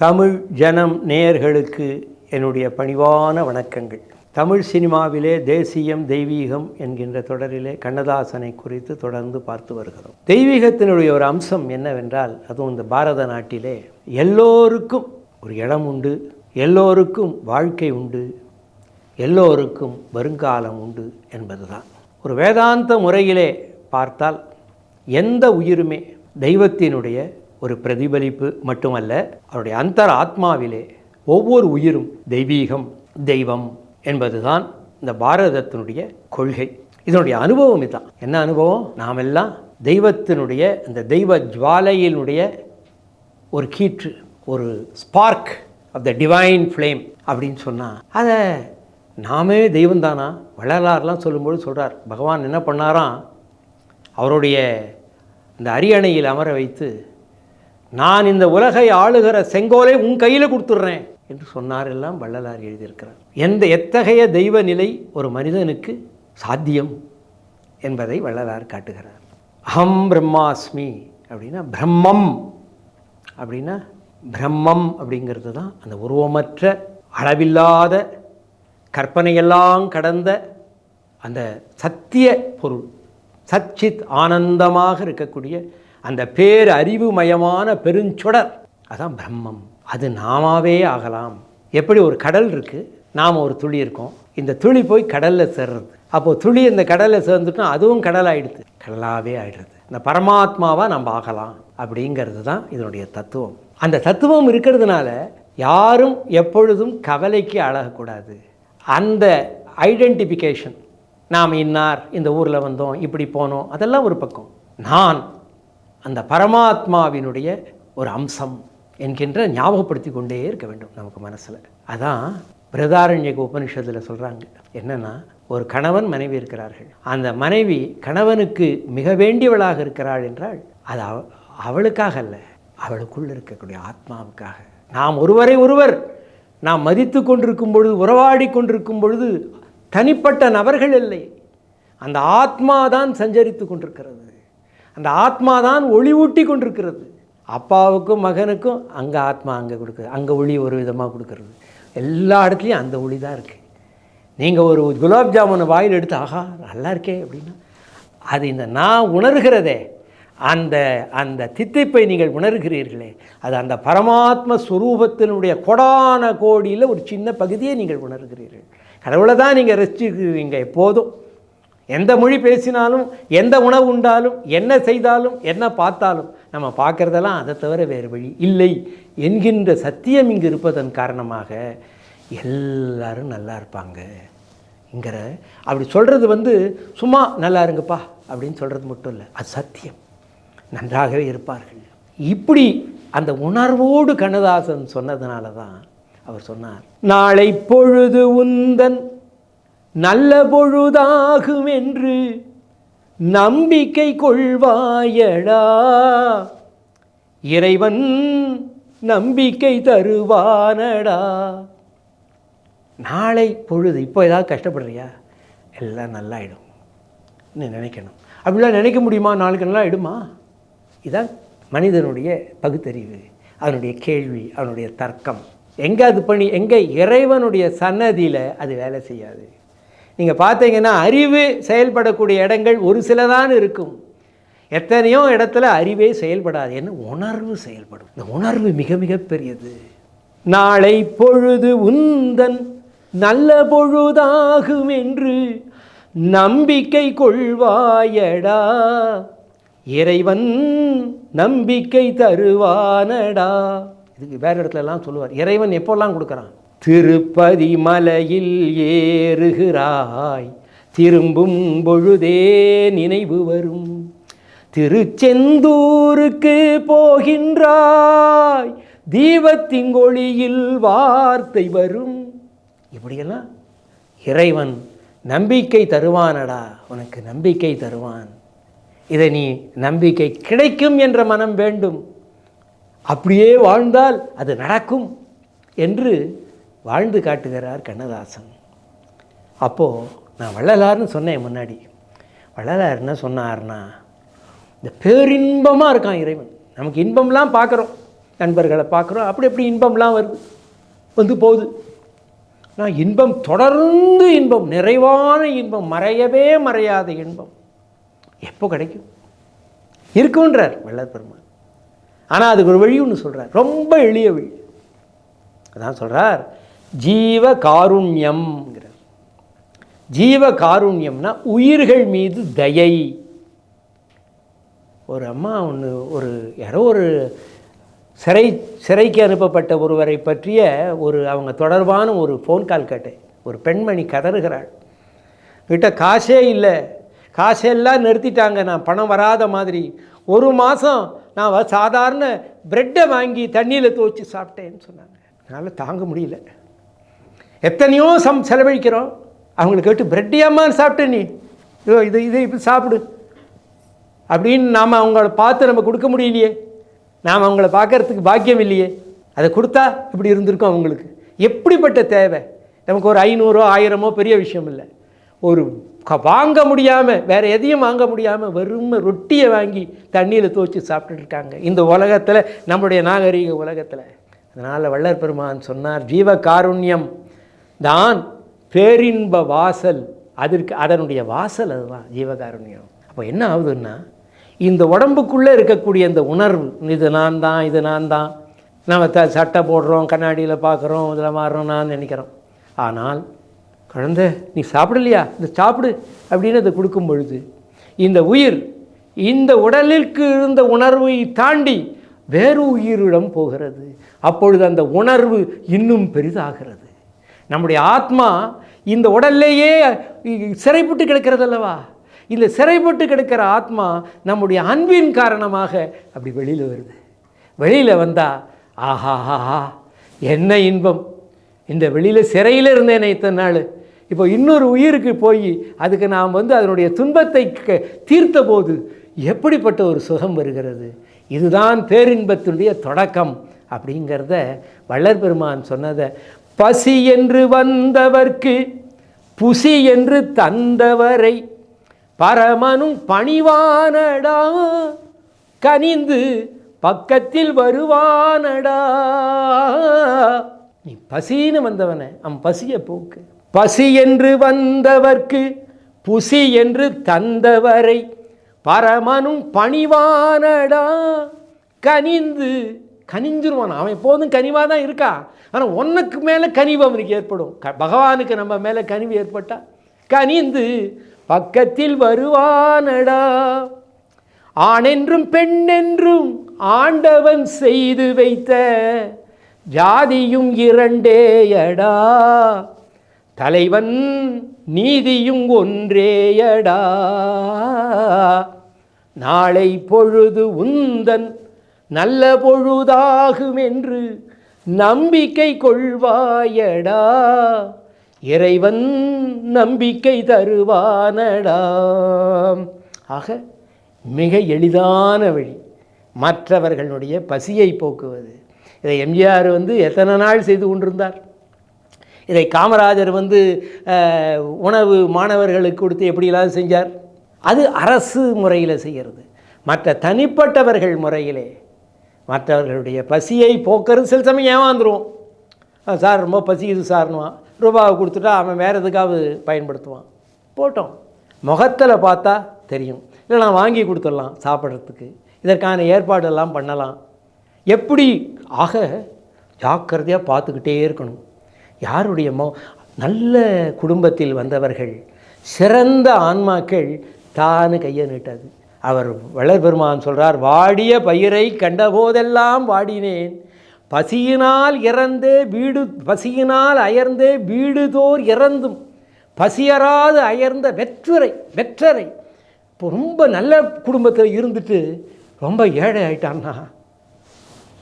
தமிழ் ஜனம் நேயர்களுக்கு என்னுடைய பணிவான வணக்கங்கள். தமிழ் சினிமாவிலே தேசியம் தெய்வீகம் என்கின்ற தொடரிலே கண்ணதாசனை குறித்து தொடர்ந்து பார்த்து வருகிறோம். தெய்வீகத்தினுடைய ஒரு அம்சம் என்னவென்றால் அதுவும் இந்த பாரத நாட்டிலே எல்லோருக்கும் ஒரு இடம் உண்டு எல்லோருக்கும் வாழ்க்கை உண்டு எல்லோருக்கும் வருங்காலம் உண்டு என்பதுதான். ஒரு வேதாந்த முறையிலே பார்த்தால் எந்த உயிருமே தெய்வத்தினுடைய ஒரு பிரதிபலிப்பு மட்டுமல்ல அவருடைய அந்தர் ஆத்மாவிலே ஒவ்வொரு உயிரும் தெய்வீகம் தெய்வம் என்பதுதான் இந்த பாரதத்தினுடைய கொள்கை. இதனுடைய அனுபவம் இதுதான். என்ன அனுபவம்? நாம் எல்லாம் தெய்வத்தினுடைய இந்த தெய்வ ஜுவாலையினுடைய ஒரு கீற்று ஒரு spark of the divine flame அப்படின்னு சொன்னால் அதை நாமே தெய்வம்தானா? வள்ளலார்லாம் சொல்லும்போது சொல்கிறார் பகவான் என்ன பண்ணாராம்? அவருடைய இந்த அரியணையில் அமர வைத்து நான் இந்த உலகை ஆளுகிற செங்கோலை உன் கையில் கொடுத்துட்றேன் என்று சொன்னாரெல்லாம் வள்ளலார் எழுதியிருக்கிறார். எந்த எத்தகைய தெய்வ நிலை ஒரு மனிதனுக்கு சாத்தியம் என்பதை வள்ளலார் காட்டுகிறார். அகம் பிரம்மாஸ்மி அப்படின்னா பிரம்மம். அப்படின்னா பிரம்மம் அப்படிங்கிறது தான் அந்த உருவமற்ற அளவில்லாத கற்பனையெல்லாம் கடந்த அந்த சத்திய பொருள். சச்சித் ஆனந்தமாக இருக்கக்கூடிய அந்த பேர் அறிவுமயமான பெருஞ்சுடர். அதான் பிரம்மம். அது நாமாவே ஆகலாம். எப்படி ஒரு கடல் இருக்குது நாம் ஒரு துளி இருக்கோம். இந்த துளி போய் கடலில் சேர்றது. அப்போது துளி இந்த கடலில் சேர்ந்துட்டோம் அதுவும் கடல் கடலாகவே ஆகிடுறது இந்த பரமாத்மாவாக நம்ம ஆகலாம் அப்படிங்கிறது தான் இதனுடைய தத்துவம். அந்த தத்துவம் இருக்கிறதுனால யாரும் எப்பொழுதும் கவலைக்கு அழகக்கூடாது அந்த ஐடென்டிஃபிகேஷன் நாம் இன்னார் இந்த ஊரில் வந்தோம் இப்படி போனோம் அதெல்லாம் ஒரு பக்கம். நான் அந்த பரமாத்மாவினுடைய ஒரு அம்சம் என்கின்ற ஞாபகப்படுத்தி கொண்டே இருக்க வேண்டும் நமக்கு மனசில். அதான் பிரதாரண்யக உபனிஷத்தில் சொல்கிறாங்க என்னென்னா ஒரு கணவன் மனைவி இருக்கிறார்கள். அந்த மனைவி கணவனுக்கு மிக வேண்டியவளாக இருக்கிறாள் என்றால் அது அவ அவளுக்காக அல்ல அவளுக்குள் இருக்கக்கூடிய ஆத்மாவுக்காக. நாம் ஒருவரை ஒருவர் நாம் மதித்து கொண்டிருக்கும் பொழுது உறவாடி கொண்டிருக்கும் பொழுது தனிப்பட்ட நபர்கள் இல்லை. அந்த ஆத்மா தான் சஞ்சரித்து கொண்டிருக்கிறது. அந்த ஆத்மா தான் ஒளி ஊட்டி கொண்டிருக்கிறது. அப்பாவுக்கும் மகனுக்கும் அங்கே ஆத்மா அங்கே கொடுக்குறது அங்கே ஒளி ஒரு விதமாக கொடுக்கறது. எல்லா இடத்துலையும் அந்த ஒளி தான் இருக்குது நீங்கள் ஒரு குலாப் ஜாமுனை வாயில் எடுத்து ஆஹா நல்லா இருக்கே அப்படின்னா அது இந்த நான் உணர்கிறதே அந்த அந்த தித்தைப்பை நீங்கள் உணர்கிறீர்களே அது அந்த பரமாத்ம ஸ்வரூபத்தினுடைய கொடான கோடியில் ஒரு சின்ன பகுதியை நீங்கள் உணர்கிறீர்கள். கடவுளை தான் நீங்கள் ரசிச்சிருக்கிறீங்க எப்போதும். எந்த மொழி பேசினாலும் எந்த உணவு உண்டாலும் என்ன செய்தாலும் என்ன பார்த்தாலும் நம்ம பார்க்குறதெல்லாம் அதை தவிர வேறு வழி இல்லை என்கின்ற சத்தியம் இங்கு இருப்பதன் காரணமாக எல்லாரும் நல்லா இருப்பாங்க. இங்கிற அப்படி சொல்கிறது வந்து சும்மா நல்லா இருங்கப்பா அப்படின்னு சொல்கிறது மட்டும் இல்லை அது சத்தியம். நன்றாகவே இருப்பார்கள். இப்படி அந்த உணர்வோடு கண்ணதாசன் சொன்னதுனால தான் அவர் சொன்னார் நாளை பொழுது உந்தன் நல்ல பொழுதாகும் என்று நம்பிக்கை கொள்வாயடா. இறைவன் நம்பிக்கை தருவானடா. நாளை பொழுது இப்போ ஏதாவது கஷ்டப்படுறியா? எல்லாம் நல்லாயிடும். நீ நினைக்கணும். அப்படிலாம் நினைக்க முடியுமா? நாளைக்கு நல்லா ஆயிடுமா இதான் மனிதனுடைய பகுத்தறிவு அவனுடைய கேள்வி அவனுடைய தர்க்கம். எங்கே அது பண்ணி எங்கே இறைவனுடைய சன்னதியில் அது வேலை செய்யாது. நீங்கள் பார்த்தீங்கன்னா அறிவு செயல்படக்கூடிய இடங்கள் ஒரு சில தான் இருக்கும். எத்தனையோ இடத்துல அறிவே செயல்படாது. என்ன? உணர்வு செயல்படும். இந்த உணர்வு மிக மிக பெரியது. நாளை பொழுது உந்தன் நல்ல பொழுதாகும் என்று நம்பிக்கை கொள்வாயடா. இறைவன் நம்பிக்கை தருவானடா. இதுக்கு வேறு இடத்துலலாம் சொல்லுவார். இறைவன் எப்போல்லாம் கொடுக்குறான்? திருப்பதி மலையில் ஏறுகிறாய். திரும்பும் பொழுதே நினைவு வரும். திருச்செந்தூருக்கு போகின்றாய். தீபத்திங்கொழியில் வார்த்தை வரும். இப்படியெல்லாம் இறைவன் நம்பிக்கை தருவானடா. உனக்கு நம்பிக்கை தருவான். இதை நீ நம்பிக்கை கிடைக்கும் என்ற மனம் வேண்டும். அப்படியே வாழ்ந்தால் அது நடக்கும் என்று வாழ்ந்து காட்டுகிறார் கண்ணதாசன். அப்போது நான் வள்ளலார்னு சொன்னேன் முன்னாடி. வள்ளலார் என்ன சொன்னார்னா இந்த பேரின்பமாக இருக்கான் இறைவன். நமக்கு இன்பம்லாம் பார்க்குறோம். நண்பர்களை பார்க்குறோம். அப்படி எப்படி இன்பம்லாம் வருது. வந்து போகுது. நான் இன்பம் தொடர்ந்து இன்பம் நிறைவான இன்பம் மறையவே மறையாத இன்பம். எப்போ கிடைக்கும்? இருக்குன்றார் வள்ளல் பெருமான் ஆனால் அதுக்கு ஒரு வழி ஒன்று சொல்கிறார் ரொம்ப எளிய வழி. அதான் சொல்கிறார் ஜீவ காருண்யம்ங்கிறார் ஜீவ காருண்யம்னா உயிர்கள் மீது தயை. ஒரு அம்மா ஒன்று ஒரு யாரோ ஒரு சிறை சிறைக்கு அனுப்பப்பட்ட ஒருவரை பற்றிய ஒரு அவங்க தொடர்பான ஒரு ஃபோன் கால் கேட்டேன். ஒரு பெண்மணி கதறுகிறாள். கிட்ட காசே இல்லை. காசெல்லாம் நிறுத்திட்டாங்க. நான் பணம் வராத மாதிரி. ஒரு மாதம் நான் சாதாரண பிரெட்டை வாங்கி தண்ணியில் துவச்சி சாப்பிட்டேன்னு சொன்னாங்க. என்னால் தாங்க முடியல. எத்தனையோ சம் செலவழிக்கிறோம். அவங்களை கேட்டு பிரெட்டியாம்மா சாப்பிட்டு நீ. இதோ இது இதை இப்படி சாப்பிடு. அப்படின்னு நாம் அவங்கள பார்த்து நம்ம கொடுக்க முடியலையே. நாம் அவங்கள பார்க்கறதுக்கு பாக்கியம் இல்லையே. அதை கொடுத்தா இப்படி இருந்திருக்கும் அவங்களுக்கு. எப்படிப்பட்ட தேவை? நமக்கு ஒரு ஐநூறோ ஆயிரமோ பெரிய விஷயம் இல்லை. ஒரு க- வாங்க முடியாமல் வேறு எதையும் வாங்க முடியாமல் வெறும் ரொட்டியை வாங்கி தண்ணியில் துவச்சி சாப்பிட்டுட்டு இருக்காங்க. இந்த உலகத்தில் நம்முடைய நாகரீக உலகத்தில். அதனால் வள்ளற்பெருமான் சொன்னார் ஜீவ காருண்யம் தான் பேரின்ப வாசல். அதற்கு அதனுடைய வாசல் அதுதான் ஜீவகாருண்யம் அப்போ என்ன ஆகுதுன்னா இந்த உடம்புக்குள்ளே இருக்கக்கூடிய இந்த உணர்வு இது நான் தான் இது நான் தான். நம்ம த சட்டை போடுறோம் கண்ணாடியில் பார்க்குறோம் இதில் மாறுறோம் நான் நினைக்கிறோம். ஆனால் குழந்தை நீ சாப்பிடலையா? இந்த சாப்பிடு அப்படின்னு அதை கொடுக்கும் பொழுது இந்த உயிர் இந்த உடலிற்கு இருந்த உணர்வை தாண்டி வேறு உயிரிடம் போகிறது. அப்பொழுது அந்த உணர்வு இன்னும் பெரிதாகிறது. நம்முடைய ஆத்மா இந்த உடல்லையே சிறைப்பட்டு கிடக்கிறது அல்லவா இந்த சிறைப்பட்டு கிடக்கிற ஆத்மா நம்முடைய அன்பின் காரணமாக அப்படி வெளியில் வருது. வெளியில் வந்தால் ஆஹா என்ன இன்பம். இந்த வெளியில் சிறையில் இருந்தேனே இத்தனை நாள். இப்போ இன்னொரு உயிருக்கு போய் அதுக்கு நாம் வந்து அதனுடைய துன்பத்தை க- தீர்த்த போது எப்படிப்பட்ட ஒரு சுகம் வருகிறது? இதுதான் பேரின்பத்தினுடைய தொடக்கம் அப்படிங்கிறத வள்ளல் பெருமான் சொன்னதை பசி என்று வந்தவர்க்கு புசி என்று தந்தவரை பரமனும் பணிவானடா கனிந்து பக்கத்தில் வருவானடா. நீ பசின்னு வந்தவனே அவன் பசியை போக்கு. பசி என்று வந்தவர்க்கு புசி என்று தந்தவரை பரமனும் பணிவானடா கனிந்து கனிஞ்சிருவான். அவன் எப்போதும் கனிவாக தான் இருக்கா? ஆனால் உனக்கு மேலே கனிவு அவனுக்கு ஏற்படும். க பகவானுக்கு நம்ம மேலே கனிவு ஏற்பட்டா? கனிந்து பக்கத்தில் வருவானடா. ஆணென்றும் பெண்ணென்றும் ஆண்டவன் செய்து வைத்த ஜாதியும் இரண்டேயடா. தலைவன் நீதியும் ஒன்றேயடா. நாளை பொழுது உந்தன் நல்ல பொழுதாகும் என்று நம்பிக்கை கொள்வாயடா. இறைவன் நம்பிக்கை தருவானடா. ஆக மிக எளிதான வழி. மற்றவர்களுடைய பசியை போக்குவது. இதை எம்ஜிஆர் வந்து எத்தனை நாள் செய்து கொண்டிருந்தார்? இதை காமராஜர் வந்து உணவு மாணவர்களுக்கு கொடுத்து எப்படியெல்லாம் செஞ்சார்? அது அரசு முறையில் செய்கிறது மற்ற தனிப்பட்டவர்கள் முறையிலே மற்றவர்களுடைய பசியை போக்குறது சில சமயம் ஏமாந்துருவோம் சார் ரொம்ப பசிக்குது சார்னுவான் ரூபாவை கொடுத்துட்டா அவன் வேறு எதுக்காவது பயன்படுத்துவான். போட்டோம். முகத்தில் பார்த்தா தெரியும். இல்லை நான் வாங்கி கொடுத்துடலாம் சாப்பிட்றதுக்கு. இதற்கான ஏற்பாடெல்லாம் பண்ணலாம். எப்படி? ஆக ஜாக்கிரதையாக பார்த்துக்கிட்டே இருக்கணும். யாருடைய மோ நல்ல குடும்பத்தில் வந்தவர்கள் சிறந்த ஆன்மாக்கள் தானு கையை நீட்டாது. அவர் வளர் பெருமான் வாடிய பயிரை கண்டபோதெல்லாம் வாடினேன். பசியினால் இறந்தே வீடு பசியினால் அயர்ந்தே வீடுதோர் இறந்தும். பசியராது அயர்ந்த வெற்றரை வெற்றரை. இப்போ ரொம்ப நல்ல குடும்பத்தில் இருந்துட்டு ரொம்ப ஏழை ஆயிட்டான்னா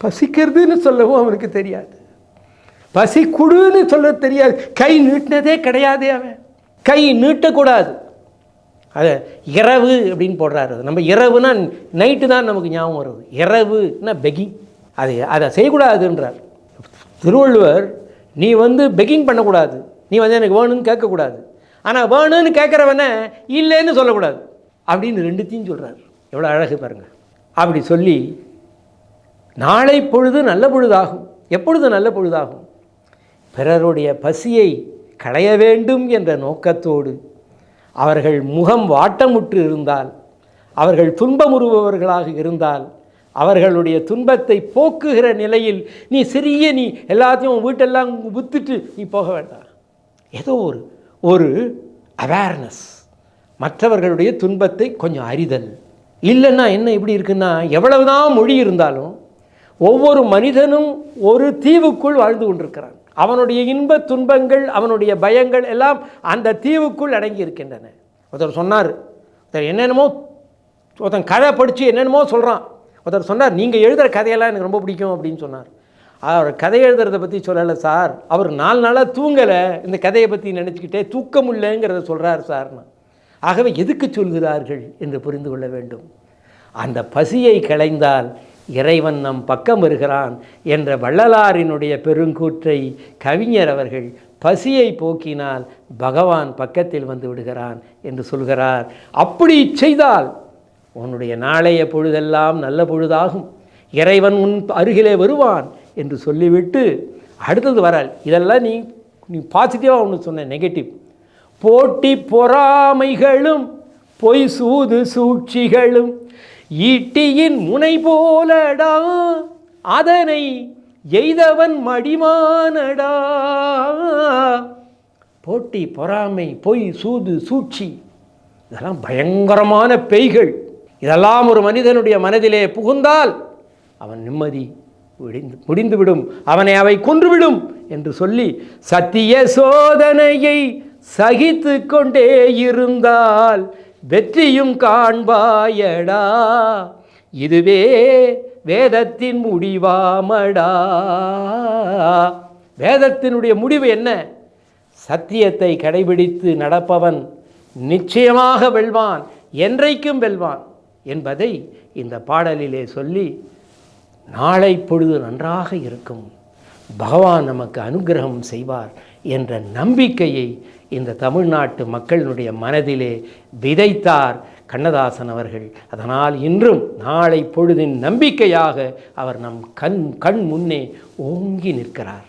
பசிக்கிறதுன்னு சொல்லவும் அவனுக்கு தெரியாது. பசி குடுன்னு சொல்ல தெரியாது. கை நீட்டினதே கிடையாது அவன். கை நீட்டக்கூடாது. அது இரவு அப்படின்னு போடுறாரு. அது. நம்ம இரவுனா நைட்டு தான் நமக்கு ஞாபகம் வருது. இரவுன்னா பெகிங் அது அதை செய்யக்கூடாதுன்றார். திருவள்ளுவர் நீ வந்து பெக்கிங் பண்ணக்கூடாது. நீ வந்து எனக்கு வேணும்னு கேட்கக்கூடாது. ஆனால் வேணும்னு கேட்குறவன இல்லைன்னு சொல்லக்கூடாது. அப்படின்னு ரெண்டுத்தையும் சொல்கிறார் எவ்வளோ அழகு பாருங்க. அப்படி சொல்லி நாளை பொழுது நல்ல பொழுதாகும். எப்பொழுது நல்ல பொழுதாகும்? பிறருடைய பசியை களைய வேண்டும் என்ற நோக்கத்தோடு அவர்கள் முகம் வாட்டமுற்று இருந்தால் அவர்கள் துன்பமுறுபவர்களாக இருந்தால் அவர்களுடைய துன்பத்தை போக்குகிற நிலையில் நீ சிறிய நீ எல்லாத்தையும் உன் வீட்டெல்லாம் வித்துட்டு நீ போக வேண்டாம். ஏதோ ஒரு ஒரு அவேர்னஸ் மற்றவர்களுடைய துன்பத்தை கொஞ்சம் அறிதல். இல்லைன்னா என்ன இப்படி இருக்குன்னா எவ்வளவுதான் மொழி இருந்தாலும் ஒவ்வொரு மனிதனும் ஒரு தீவுக்குள் வாழ்ந்து கொண்டிருக்கிறான். அவனுடைய இன்ப துன்பங்கள் அவனுடைய பயங்கள் எல்லாம் அந்த தீவுக்குள் அடங்கி இருக்கின்றன ஒருத்தர் சொன்னார் ஒருத்தர் என்னென்னமோ ஒருத்தன் கதை படித்து என்னென்னமோ சொல்கிறான் ஒருத்தர் சொன்னார் நீங்கள் எழுதுகிற கதையெல்லாம் எனக்கு ரொம்ப பிடிக்கும் அப்படின்னு சொன்னார். அவர் கதை எழுதுறதை பற்றி சொல்லலை சார். அவர் நாலு நாளாக தூங்கலை. இந்த கதையை பற்றி நினச்சிக்கிட்டே தூக்கம் இல்லைங்கிறத சொல்கிறார் சார்னு ஆகவே எதுக்கு சொல்கிறார்கள் என்று புரிந்து கொள்ள வேண்டும். அந்த பசியை களைந்தால் இறைவன் நம் பக்கம் வருகிறான் என்ற வள்ளலாரினுடைய பெருங்கூற்றை கவிஞர் அவர்கள் பசியை போக்கினால் பகவான் பக்கத்தில் வந்து விடுகிறான் என்று சொல்கிறார். அப்படி செய்தால் உன்னுடைய நாளைய பொழுதெல்லாம் நல்ல பொழுதாகும். இறைவன் உன் அருகிலே வருவான் என்று சொல்லிவிட்டு அடுத்தது வரால் இதெல்லாம் நீ நீ பாசிட்டிவாக ஒன்று சொன்ன நெகட்டிவ் போட்டி பொறாமைகளும் பொய் சூது சூழ்ச்சிகளும் ஈட்டியின் முனை போலடா. அதனை எய்தவன் மடிமானடா போட்டி பொறாமை பொய் சூது சூழ்ச்சி இதெல்லாம் பயங்கரமான பேய்கள். இதெல்லாம் ஒரு மனிதனுடைய மனதிலே புகுந்தால் அவன் நிம்மதி முடிந்து முடிந்துவிடும். அவனை அவை கொன்றுவிடும் என்று சொல்லி சத்திய சோதனையை சகித்து கொண்டே இருந்தால் வெற்றியும் காண்பாயடா. இதுவே வேதத்தின் முடிவாமடா. வேதத்தினுடைய முடிவு என்ன? சத்தியத்தை கடைபிடித்து நடப்பவன் நிச்சயமாக வெல்வான் என்றைக்கும் வெல்வான் என்பதை இந்த பாடலிலே சொல்லி நாளை பொழுது நன்றாக இருக்கும். பகவான் நமக்கு அனுகிரகம் செய்வார் என்ற நம்பிக்கையை இந்த தமிழ்நாட்டு மக்களினுடைய மனதிலே விதைத்தார் கண்ணதாசன் அவர்கள். அதனால் இன்றும் நாளை பொழுதின் நம்பிக்கையாக அவர் நம் கண் கண் முன்னே ஓங்கி நிற்கிறார்.